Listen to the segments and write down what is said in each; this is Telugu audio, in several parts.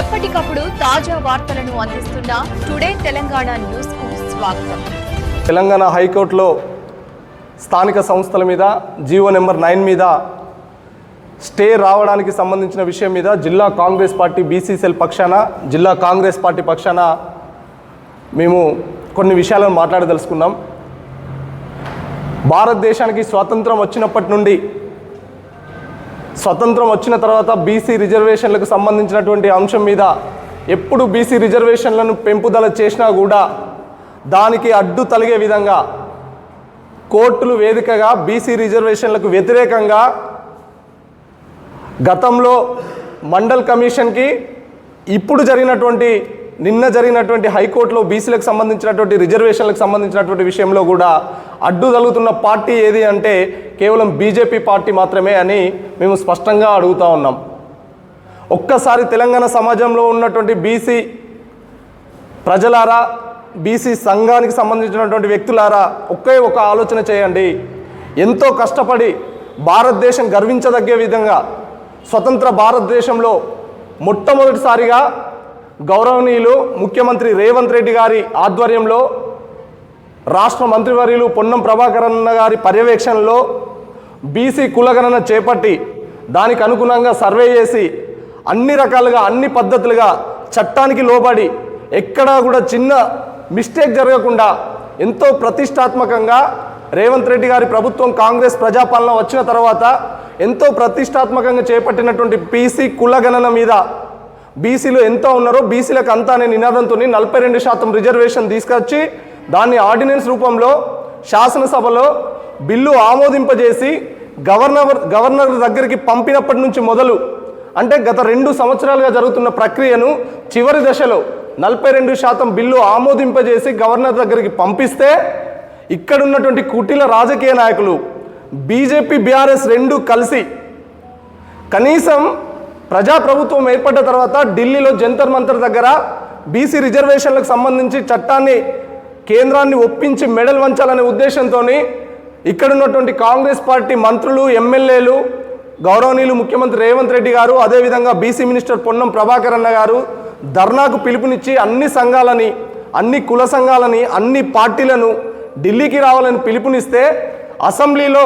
ఎప్పటికప్పుడు తాజా వార్తలను అందిస్తున్న టుడే తెలంగాణ న్యూస్కు స్వాగతం. తెలంగాణ హైకోర్టులో స్థానిక సంస్థల మీద జీవో నెంబర్ నైన్ మీద స్టే రావడానికి సంబంధించిన విషయం మీద జిల్లా కాంగ్రెస్ పార్టీ బీసీసీఎల్ పక్షాన జిల్లా కాంగ్రెస్ పార్టీ పక్షాన మేము కొన్ని విషయాలను మాట్లాడదలుచుకున్నాం. భారతదేశానికి స్వాతంత్రం వచ్చినప్పటి నుండి స్వతంత్రం వచ్చిన తర్వాత బీసీ రిజర్వేషన్లకు సంబంధించినటువంటి అంశం మీద ఎప్పుడు బీసీ రిజర్వేషన్లను పెంపుదల చేసినా కూడా దానికి అడ్డు తలిగే విధంగా కోర్టులు వేదికగా బీసీ రిజర్వేషన్లకు వ్యతిరేకంగా గతంలో మండల్ కమిషన్కి ఇప్పుడు జరిగినటువంటి నిన్న జరిగినటువంటి హైకోర్టులో బీసీలకు సంబంధించినటువంటి రిజర్వేషన్లకు సంబంధించినటువంటి విషయంలో కూడా అడ్డు తగులుతున్న పార్టీ ఏది అంటే కేవలం బీజేపీ పార్టీ మాత్రమే అని మేము స్పష్టంగా అడుగుతా ఉన్నాం. ఒక్కసారి తెలంగాణ సమాజంలో ఉన్నటువంటి బీసీ ప్రజలారా బీసీ సంఘానికి సంబంధించినటువంటి వ్యక్తులారా ఒకే ఒక ఆలోచన చేయండి. ఎంతో కష్టపడి భారతదేశం గర్వించదగ్గే విధంగా స్వతంత్ర భారతదేశంలో మొట్టమొదటిసారిగా గౌరవనీయులు ముఖ్యమంత్రి రేవంత్ రెడ్డి గారి ఆధ్వర్యంలో రాష్ట్ర మంత్రివర్యులు పొన్నం ప్రభాకర్ అన్న గారి పర్యవేక్షణలో బీసీ కులగణన చేపట్టి దానికి అనుగుణంగా సర్వే చేసి అన్ని రకాలుగా అన్ని పద్ధతులుగా చట్టానికి లోబడి ఎక్కడా కూడా చిన్న మిస్టేక్ జరగకుండా ఎంతో ప్రతిష్టాత్మకంగా రేవంత్ రెడ్డి గారి ప్రభుత్వం కాంగ్రెస్ ప్రజాపాలన వచ్చిన తర్వాత ఎంతో ప్రతిష్టాత్మకంగా చేపట్టినటువంటి బీసీ కులగణన మీద బీసీలు ఎంత ఉన్నారో బీసీలకు అంతా అనే నినాదంతో నలభై రెండు శాతం రిజర్వేషన్ తీసుకొచ్చి దాన్ని ఆర్డినెన్స్ రూపంలో శాసనసభలో బిల్లు ఆమోదింపజేసి గవర్నర్ గవర్నర్ దగ్గరికి పంపినప్పటి నుంచి మొదలు అంటే గత రెండు సంవత్సరాలుగా జరుగుతున్న ప్రక్రియను చివరి దశలో నలభై రెండు శాతం బిల్లు ఆమోదింపజేసి గవర్నర్ దగ్గరికి పంపిస్తే ఇక్కడ ఉన్నటువంటి కుటిల రాజకీయ నాయకులు బీజేపీ బీఆర్ఎస్ రెండు కలిసి కనీసం ప్రజాప్రభుత్వం ఏర్పడ్డ తర్వాత ఢిల్లీలో జంతర్ మంతర్ దగ్గర బీసీ రిజర్వేషన్లకు సంబంధించి చట్టాన్ని కేంద్రాన్ని ఒప్పించి మెడల్ వంచాలనే ఉద్దేశంతో ఇక్కడ ఉన్నటువంటి కాంగ్రెస్ పార్టీ మంత్రులు ఎమ్మెల్యేలు గౌరవనీయులు ముఖ్యమంత్రి రేవంత్ రెడ్డి గారు అదేవిధంగా బీసీ మినిస్టర్ పొన్నం ప్రభాకర్ అన్న గారు ధర్నాకు పిలుపునిచ్చి అన్ని సంఘాలని అన్ని కుల సంఘాలని అన్ని పార్టీలను ఢిల్లీకి రావాలని పిలుపునిస్తే అసెంబ్లీలో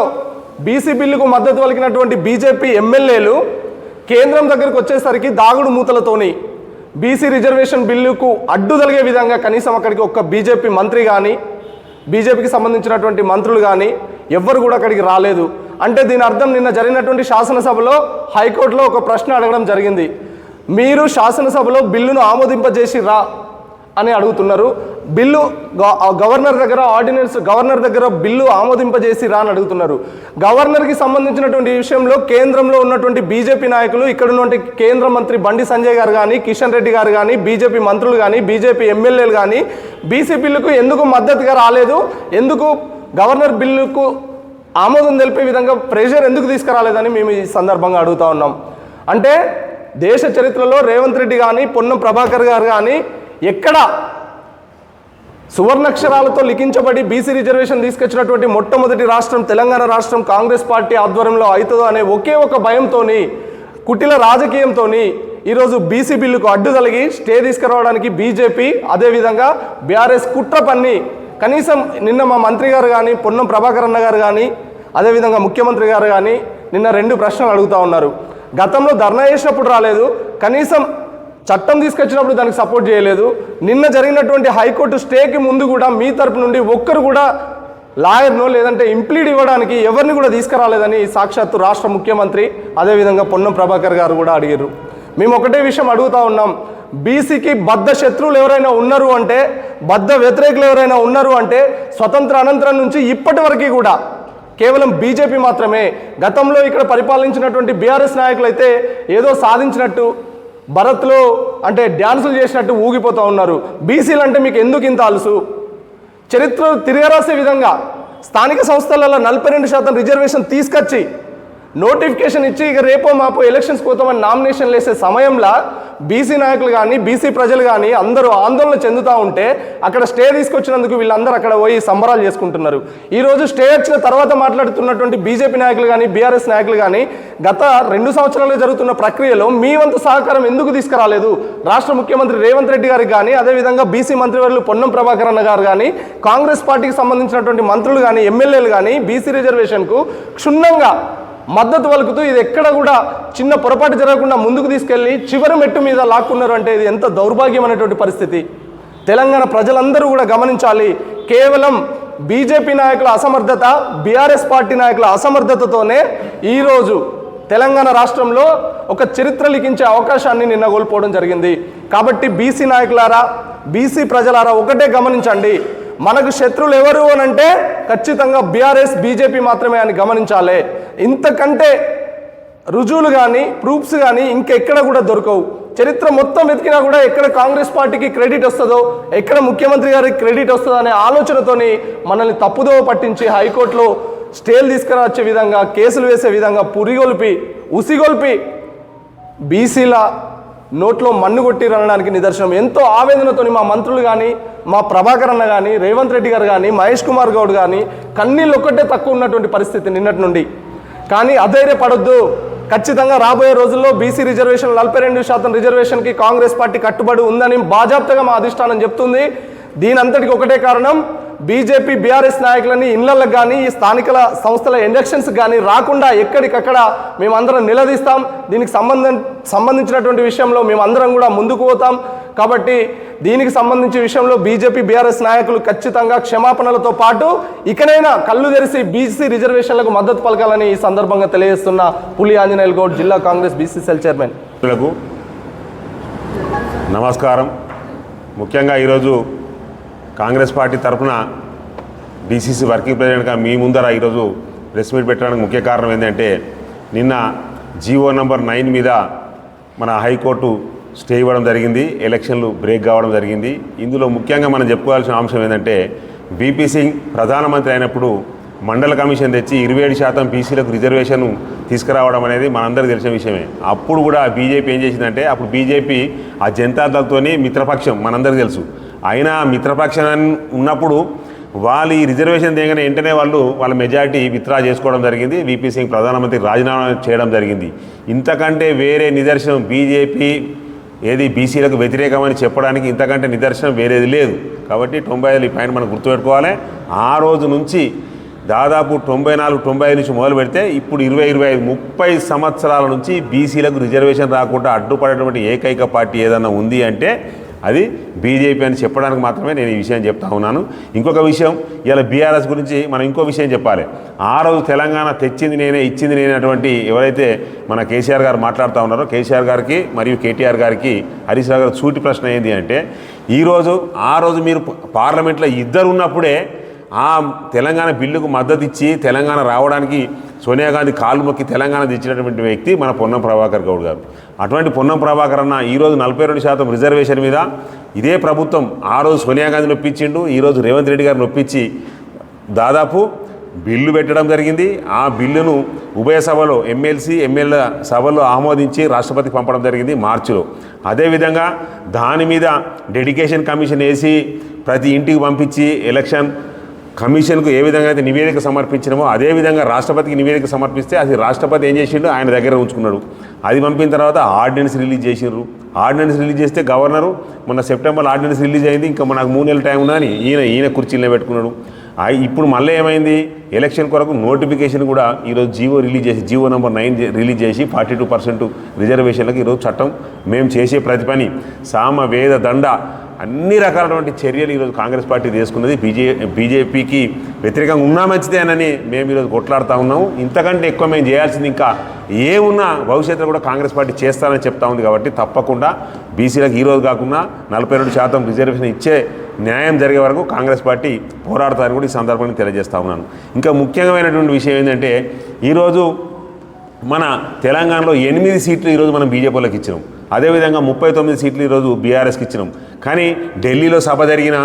బీసీ బిల్లుకు మద్దతు పలికినటువంటి బీజేపీ ఎమ్మెల్యేలు కేంద్రం దగ్గరకు వచ్చేసరికి దాగుడు మూతలతోని బీసీ రిజర్వేషన్ బిల్లుకు అడ్డు తొలగే విధంగా కనీసం అక్కడికి ఒక్క బీజేపీ మంత్రి కానీ బీజేపీకి సంబంధించినటువంటి మంత్రులు కానీ ఎవ్వరు కూడా అక్కడికి రాలేదు. అంటే దీని అర్థం నిన్న జరిగినటువంటి శాసనసభలో హైకోర్టులో ఒక ప్రశ్న అడగడం జరిగింది. మీరు శాసనసభలో బిల్లును ఆమోదింపజేసి రా అని అడుగుతున్నారు. బిల్లు గ- గవర్నర్ దగ్గర ఆర్డినెన్స్ గవర్నర్ దగ్గర బిల్లు ఆమోదింపజేసి రా అని అడుగుతున్నారు. గవర్నర్కి సంబంధించినటువంటి విషయంలో కేంద్రంలో ఉన్నటువంటి బీజేపీ నాయకులు ఇక్కడ ఉన్నటువంటి కేంద్ర మంత్రి బండి సంజయ్ గారు కానీ కిషన్ రెడ్డి గారు కానీ బీజేపీ మంత్రులు కానీ బీజేపీ ఎమ్మెల్యేలు కానీ బీసీ బిల్లుకు ఎందుకు మద్దతుగా రాలేదు? ఎందుకు గవర్నర్ బిల్లుకు ఆమోదం తెలిపే విధంగా ప్రెషర్ ఎందుకు తీసుకురాలేదని మేము ఈ సందర్భంగా అడుగుతా ఉన్నాం. అంటే దేశ చరిత్రలో రేవంత్ రెడ్డి కానీ పొన్నం ప్రభాకర్ గారు కానీ ఎక్కడ సువర్ణక్షరాలతో లిఖించబడి బీసీ రిజర్వేషన్ తీసుకొచ్చినటువంటి మొట్టమొదటి రాష్ట్రం తెలంగాణ రాష్ట్రం కాంగ్రెస్ పార్టీ ఆధ్వర్యంలో అవుతుందో అనే ఒకే ఒక భయంతోని కుటిల రాజకీయంతో ఈరోజు బీసీ బిల్లుకు అడ్డు తొలగి స్టే తీసుకురావడానికి బీజేపీ అదేవిధంగా బీఆర్ఎస్ కుట్ర పన్ని కనీసం నిన్న మా మంత్రి గారు కానీ పొన్నం ప్రభాకర్ అన్న గారు కానీ అదేవిధంగా ముఖ్యమంత్రి గారు కానీ నిన్న రెండు ప్రశ్నలు అడుగుతా ఉన్నారు. గతంలో ధర్నా చేసినప్పుడు రాలేదు. కనీసం చట్టం తీసుకొచ్చినప్పుడు దానికి సపోర్ట్ చేయలేదు. నిన్న జరిగినటువంటి హైకోర్టు స్టేకి ముందు కూడా మీ తరపు నుండి ఒక్కరు కూడా లాయర్ను లేదంటే ఇంప్లీడ్ ఇవ్వడానికి ఎవరిని కూడా తీసుకురాలేదని సాక్షాత్తు రాష్ట్ర ముఖ్యమంత్రి అదేవిధంగా పొన్నం ప్రభాకర్ గారు కూడా అడిగారు మేము ఒకటే విషయం అడుగుతా ఉన్నాం. బీసీకి బద్ధ శత్రువులు ఎవరైనా ఉన్నారు అంటే బద్ధ వ్యతిరేకులు ఎవరైనా ఉన్నారు అంటే స్వతంత్ర అనంతరం నుంచి ఇప్పటి వరకు కూడా కేవలం బీజేపీ మాత్రమే గతంలో ఇక్కడ పరిపాలించినటువంటి బీఆర్ఎస్ నాయకులు అయితే ఏదో సాధించినట్టు భరత్లో అంటే డ్యాన్సులు చేసినట్టు ఊగిపోతూ ఉన్నారు. బీసీలు అంటే మీకు ఎందుకు ఇంత అలుసు? చరిత్ర తిరగరాసే విధంగా స్థానిక సంస్థలలో నలభై రెండు శాతం రిజర్వేషన్ తీసుకొచ్చి నోటిఫికేషన్ ఇచ్చి ఇక రేపో మాపో ఎలక్షన్స్ పోతామని నామినేషన్లు వేసే సమయంలో బీసీ నాయకులు కానీ బీసీ ప్రజలు కానీ అందరూ ఆందోళన చెందుతూ ఉంటే అక్కడ స్టే తీసుకొచ్చినందుకు వీళ్ళందరూ అక్కడ పోయి సంబరాలు చేసుకుంటున్నారు. ఈరోజు స్టే వచ్చిన తర్వాత మాట్లాడుతున్నటువంటి బీజేపీ నాయకులు కానీ బీఆర్ఎస్ నాయకులు కానీ గత రెండు సంవత్సరాలుగా జరుగుతున్న ప్రక్రియలో మీ వంతు సహకారం ఎందుకు తీసుకురాలేదు? రాష్ట్ర ముఖ్యమంత్రి రేవంత్ రెడ్డి గారికి కానీ అదేవిధంగా బీసీ మంత్రివర్యులు పొన్నం ప్రభాకర్ అన్న గారు కానీ కాంగ్రెస్ పార్టీకి సంబంధించినటువంటి మంత్రులు కానీ ఎమ్మెల్యేలు కానీ బీసీ రిజర్వేషన్కు క్షుణ్ణంగా మద్దతు పలుకుతూ ఇది ఎక్కడ కూడా చిన్న పొరపాటు జరగకుండా ముందుకు తీసుకెళ్ళి చివరి మెట్టు మీద లాక్కున్నారు అంటే ఇది ఎంత దౌర్భాగ్యం అనేటువంటి పరిస్థితి. తెలంగాణ ప్రజలందరూ కూడా గమనించాలి. కేవలం బీజేపీ నాయకుల అసమర్థత బీఆర్ఎస్ పార్టీ నాయకుల అసమర్థతతోనే ఈరోజు తెలంగాణ రాష్ట్రంలో ఒక చరిత్ర లిఖించే అవకాశాన్ని నిన్న కోల్పోవడం జరిగింది. కాబట్టి బీసీ నాయకులారా బీసీ ప్రజలారా ఒకటే గమనించండి. మనకు శత్రువులు ఎవరు అని అంటే ఖచ్చితంగా బీఆర్ఎస్ బీజేపీ మాత్రమే అని గమనించాలి. ఇంతకంటే రుజువులు కానీ ప్రూఫ్స్ కానీ ఇంకెక్కడ కూడా దొరకవు. చరిత్ర మొత్తం వెతికినా కూడా ఎక్కడ కాంగ్రెస్ పార్టీకి క్రెడిట్ వస్తుందో ఎక్కడ ముఖ్యమంత్రి గారికి క్రెడిట్ వస్తుందో అనే ఆలోచనతోని మనల్ని తప్పుదోవ పట్టించి హైకోర్టులో స్టేలు తీసుకురావచ్చే విధంగా కేసులు వేసే విధంగా పురిగొల్పి ఉసిగొల్పి బీసీల నోట్లో మన్ను కొట్టిరనడానికి నిదర్శనం. ఎంతో ఆవేదనతోని మా మంత్రులు కానీ మా ప్రభాకర్ అన్న కానీ రేవంత్ రెడ్డి గారు కానీ మహేష్ కుమార్ గౌడ్ కానీ కన్నీళ్ళు ఒక్కటే తక్కువ ఉన్నటువంటి పరిస్థితి నిన్నటి నుండి. కానీ అధైర్యపడొద్దు. ఖచ్చితంగా రాబోయే రోజుల్లో బీసీ రిజర్వేషన్ నలభై రెండు శాతం రిజర్వేషన్కి కాంగ్రెస్ పార్టీ కట్టుబడి ఉందని బాజాప్తగా మా అధిష్టానం చెప్తుంది. దీని అంతటికి ఒకటే కారణం బీజేపీ బీఆర్ఎస్ నాయకులని ఇళ్ళకు కానీ ఈ స్థానిక సంస్థల ఎలక్షన్స్ కానీ రాకుండా ఎక్కడికక్కడ మేమందరం నిలదీస్తాం. దీనికి సంబంధం సంబంధించినటువంటి విషయంలో మేమందరం కూడా ముందుకు పోతాం. కాబట్టి దీనికి సంబంధించిన విషయంలో బీజేపీ బీఆర్ఎస్ నాయకులు ఖచ్చితంగా క్షమాపణలతో పాటు ఇకనైనా కళ్ళు తెరిచి బీసీ రిజర్వేషన్లకు మద్దతు పలకాలని ఈ సందర్భంగా తెలియజేస్తున్న పులి ఆంజనేయులు గౌడ్ జిల్లా కాంగ్రెస్ బీసీ సెల్ చైర్మన్. నమస్కారం. ముఖ్యంగా ఈరోజు కాంగ్రెస్ పార్టీ తరఫున డీసీసీ వర్కింగ్ ప్రెసిడెంట్గా మీ ముందర ఈరోజు ప్రెస్ మీట్ పెట్టడానికి ముఖ్య కారణం ఏంటంటే నిన్న జీవో నంబర్ నైన్ మీద మన హైకోర్టు స్టే ఇవ్వడం జరిగింది ఎలక్షన్లు బ్రేక్ కావడం జరిగింది. ఇందులో ముఖ్యంగా మనం చెప్పుకోవాల్సిన అంశం ఏంటంటే బీపీ సింగ్ ప్రధానమంత్రి అయినప్పుడు మండల కమిషన్ తెచ్చి ఇరవై ఏడు శాతం బీసీలకు రిజర్వేషన్ తీసుకురావడం అనేది మనందరికీ తెలిసిన విషయమే. అప్పుడు కూడా బీజేపీ ఏం చేసిందంటే అప్పుడు బీజేపీ ఆ జనతాదళతోనే మిత్రపక్షం మనందరికీ తెలుసు. అయినా మిత్రపక్షం ఉన్నప్పుడు వాళ్ళు ఈ రిజర్వేషన్ దిగగానే వెంటనే వాళ్ళు వాళ్ళ మెజార్టీ విత్డ్రా చేసుకోవడం జరిగింది. వీపీ సింగ్ ప్రధానమంత్రి రాజీనామా చేయడం జరిగింది. ఇంతకంటే వేరే నిదర్శనం బీజేపీ ఏది బీసీలకు వ్యతిరేకమని చెప్పడానికి ఇంతకంటే నిదర్శనం వేరేది లేదు. కాబట్టి తొంభై ఐదు ఈ పాయింట్ మనం గుర్తుపెట్టుకోవాలి. ఆ రోజు నుంచి దాదాపు తొంభై నాలుగు తొంభై ఐదు నుంచి మొదలు పెడితే ఇప్పుడు ఇరవై ఇరవై ఐదు ముప్పై సంవత్సరాల నుంచి బీసీలకు రిజర్వేషన్ రాకుండా అడ్డుపడేటువంటి ఏకైక పార్టీ ఏదన్నా ఉంది అంటే అది బీజేపీ అని చెప్పడానికి మాత్రమే నేను ఈ విషయం చెప్తా ఉన్నాను. ఇంకొక విషయం ఇలా బీఆర్ఎస్ గురించి మనం ఇంకో విషయం చెప్పాలి. ఆ రోజు తెలంగాణ తెచ్చింది నేనే ఇచ్చింది నేనే అటువంటి ఎవరైతే మన కేసీఆర్ గారు మాట్లాడుతూ ఉన్నారో కేసీఆర్ గారికి మరియు కేటీఆర్ గారికి హరీష్ రావు గారు సూటి ప్రశ్న ఏంటి అంటే ఈరోజు ఆ రోజు మీరు పార్లమెంట్లో ఇద్దరు ఉన్నప్పుడే ఆ తెలంగాణ బిల్లుకు మద్దతు ఇచ్చి తెలంగాణ రావడానికి సోనియా గాంధీ కాలు మొక్కి తెలంగాణ తెచ్చినటువంటి వ్యక్తి మన పొన్నం ప్రభాకర్ గౌడ్ గారు. అటువంటి పొన్నం ప్రభాకర్ అన్న ఈరోజు నలభై రెండు శాతం రిజర్వేషన్ మీద ఇదే ప్రభుత్వం ఆ రోజు సోనియా గాంధీ నొప్పించిండు ఈరోజు రేవంత్ రెడ్డి గారు నొప్పించి దాదాపు బిల్లు పెట్టడం జరిగింది. ఆ బిల్లును ఉభయ సభలో ఎమ్మెల్సీ ఎమ్మెల్యే సభలో ఆమోదించి రాష్ట్రపతికి పంపడం జరిగింది మార్చిలో. అదేవిధంగా దాని మీద డెడికేషన్ కమిషన్ వేసి ప్రతి ఇంటికి పంపించి ఎలక్షన్ కమిషన్కు ఏ విధంగా అయితే నివేదిక సమర్పించినామో అదే విధంగా రాష్ట్రపతికి నివేదిక సమర్పిస్తే అది రాష్ట్రపతి ఏం చేసిండు? ఆయన దగ్గర ఉంచుకున్నాడు. అది పంపిన తర్వాత ఆర్డినెన్స్ రిలీజ్ చేసిండ్రు. ఆర్డినెన్స్ రిలీజ్ చేస్తే గవర్నరు మొన్న సెప్టెంబర్ ఆర్డినెన్స్ రిలీజ్ అయింది ఇంకా మనకు మూడు నెలల టైం ఉందని ఈయన ఈయన కుర్చీలనే పెట్టుకున్నాడు. ఇప్పుడు మళ్ళీ ఏమైంది? ఎలక్షన్ కొరకు నోటిఫికేషన్ కూడా ఈరోజు జీవో రిలీజ్ చేసి జీవో నెంబర్ నైన్ రిలీజ్ చేసి ఫార్టీ టూ పర్సెంట్ రిజర్వేషన్లకు ఈరోజు చట్టం మేము చేసే ప్రతి పని. సామ వేద దండ అన్ని రకాలైనటువంటి చర్యలు ఈరోజు కాంగ్రెస్ పార్టీ తీసుకున్నది. బీజే బీజేపీకి వ్యతిరేకంగా ఉన్నా మంచిదేనని మేము ఈరోజు కొట్లాడుతూ ఉన్నాము. ఇంతకంటే ఎక్కువ మేము చేయాల్సింది ఇంకా ఏమున్నా భవిష్యత్తులో కూడా కాంగ్రెస్ పార్టీ చేస్తానని చెప్తా ఉంది కాబట్టి తప్పకుండా బీసీలకు ఈరోజు కాకుండా నలభై రెండు శాతం రిజర్వేషన్ ఇచ్చే న్యాయం జరిగే వరకు కాంగ్రెస్ పార్టీ పోరాడతారని కూడా ఈ సందర్భంగా తెలియజేస్తా ఉన్నాను. ఇంకా ముఖ్యమైనటువంటి విషయం ఏంటంటే ఈరోజు మన తెలంగాణలో ఎనిమిది సీట్లు ఈరోజు మనం బీజేపీలోకి ఇచ్చినాం. అదేవిధంగా ముప్పై తొమ్మిది సీట్లు ఈరోజు బీఆర్ఎస్కి ఇచ్చినాం. కానీ ఢిల్లీలో సభ జరిగిన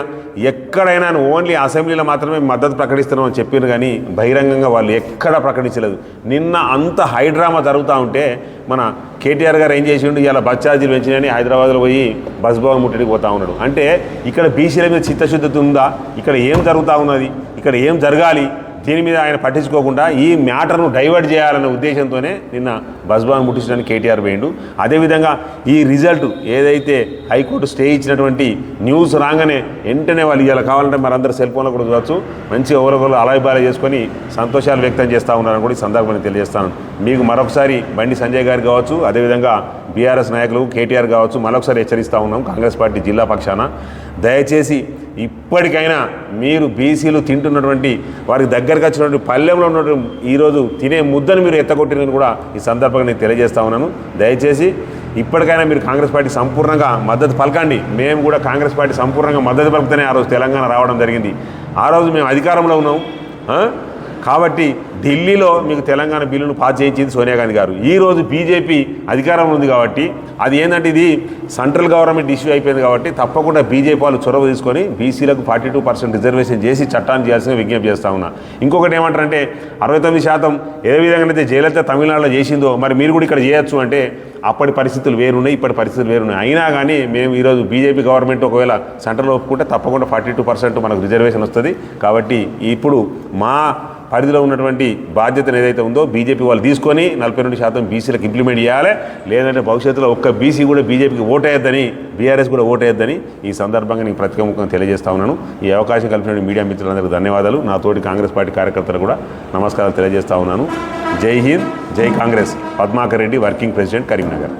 ఎక్కడైనా ఓన్లీ అసెంబ్లీలో మాత్రమే మద్దతు ప్రకటిస్తున్నాం అని చెప్పారు కానీ బహిరంగంగా వాళ్ళు ఎక్కడా ప్రకటించలేదు. నిన్న అంత హైడ్రామా జరుగుతూ ఉంటే మన కేటీఆర్ గారు ఏం చేసిండు? ఇలా బస్ ఛార్జీలు పెంచినని హైదరాబాద్లో పోయి బస్ భవన్ ముట్టడికి పోతా ఉన్నాడు. అంటే ఇక్కడ బీసీల మీద చిత్తశుద్ధి ఉందా? ఇక్కడ ఏం జరుగుతూ ఉన్నది? ఇక్కడ ఏం జరగాలి? దీని మీద ఆయన పట్టించుకోకుండా ఈ మ్యాటర్ను డైవర్ట్ చేయాలనే ఉద్దేశంతోనే నిన్న బస్బాన్ ముట్టించడానికి కేటీఆర్ పోయిండు. అదేవిధంగా ఈ రిజల్ట్ ఏదైతే హైకోర్టు స్టే ఇచ్చినటువంటి న్యూస్ రాగానే వెంటనే వాళ్ళు ఇలా కావాలంటే మరందరూ సెల్ ఫోన్లో కూడా చూడవచ్చు మంచి ఒకరొకరు అలాయిబాలా చేసుకొని సంతోషాలు వ్యక్తం చేస్తూ ఉన్నారని కూడా ఈ సందర్భాన్ని తెలియజేస్తాను. మీకు మరొకసారి బండి సంజయ్ గారు కావచ్చు అదేవిధంగా బీఆర్ఎస్ నాయకులు కేటీఆర్ కావచ్చు మరొకసారి హెచ్చరిస్తూ ఉన్నాం కాంగ్రెస్ పార్టీ జిల్లా పక్షాన. దయచేసి ఇప్పటికైనా మీరు బీసీలు తింటున్నటువంటి వారికి దగ్గరకు వచ్చినటువంటి పల్లెంలో ఉన్నటువంటి ఈరోజు తినే ముద్దను మీరు ఎత్తగొట్టినని కూడా ఈ సందర్భంగా నేను తెలియజేస్తా ఉన్నాను. దయచేసి ఇప్పటికైనా మీరు కాంగ్రెస్ పార్టీ సంపూర్ణంగా మద్దతు పలకండి. మేము కూడా కాంగ్రెస్ పార్టీ సంపూర్ణంగా మద్దతు పలుకుతూనే ఆ రోజు తెలంగాణ రావడం జరిగింది. ఆ రోజు మేము అధికారంలో ఉన్నాం. కాబట్టి ఢిల్లీలో మీకు తెలంగాణ బిల్లును పాస్ చేయించింది సోనియా గాంధీ గారు. ఈరోజు బీజేపీ అధికారంలో ఉంది కాబట్టి అది ఏంటంటే ఇది సెంట్రల్ గవర్నమెంట్ ఇష్యూ అయిపోయింది కాబట్టి తప్పకుండా బీజేపీ వాళ్ళు చొరవ తీసుకొని బీసీలకు ఫార్టీ టూ పర్సెంట్ రిజర్వేషన్ చేసి చట్టాన్ని చేయాల్సిన విజ్ఞప్తి చేస్తా ఉన్నా. ఇంకొకటి ఏమంటారంటే అరవై తొమ్మిది శాతం ఏ విధంగా అయితే జయలలిత తమిళనాడులో చేసిందో మరి మీరు కూడా ఇక్కడ చేయొచ్చు అంటే అప్పటి పరిస్థితులు వేరున్నాయి ఇప్పటి పరిస్థితులు వేరున్నాయి. అయినా కానీ మేము ఈరోజు బీజేపీ గవర్నమెంట్ ఒకవేళ సెంటర్లో ఒప్పుకుంటే తప్పకుండా ఫార్టీ టూ పర్సెంట్ మనకు రిజర్వేషన్ వస్తుంది. కాబట్టి ఇప్పుడు మా పరిధిలో ఉన్నటువంటి బాధ్యతను ఏదైతే ఉందో బీజేపీ వాళ్ళు తీసుకొని నలభై రెండు శాతం బీసీలకు ఇంప్లిమెంట్ చేయాలి. లేదంటే భవిష్యత్తులో ఒక్క బీసీ కూడా బీజేపీకి ఓటేయద్దని బీఆర్ఎస్ కూడా ఓటేయద్దని ఈ సందర్భంగా నేను ప్రతికముఖంగా తెలియజేస్తా ఉన్నాను. ఈ అవకాశం కల్పించిన మీడియా మిత్రులందరికీ ధన్యవాదాలు. నా తోటి కాంగ్రెస్ పార్టీ కార్యకర్తలు కూడా నమస్కారాలు తెలియజేస్తా ఉన్నాను. జై హింద్ జై Congress. Padmakar Reddy working president Karimnagar.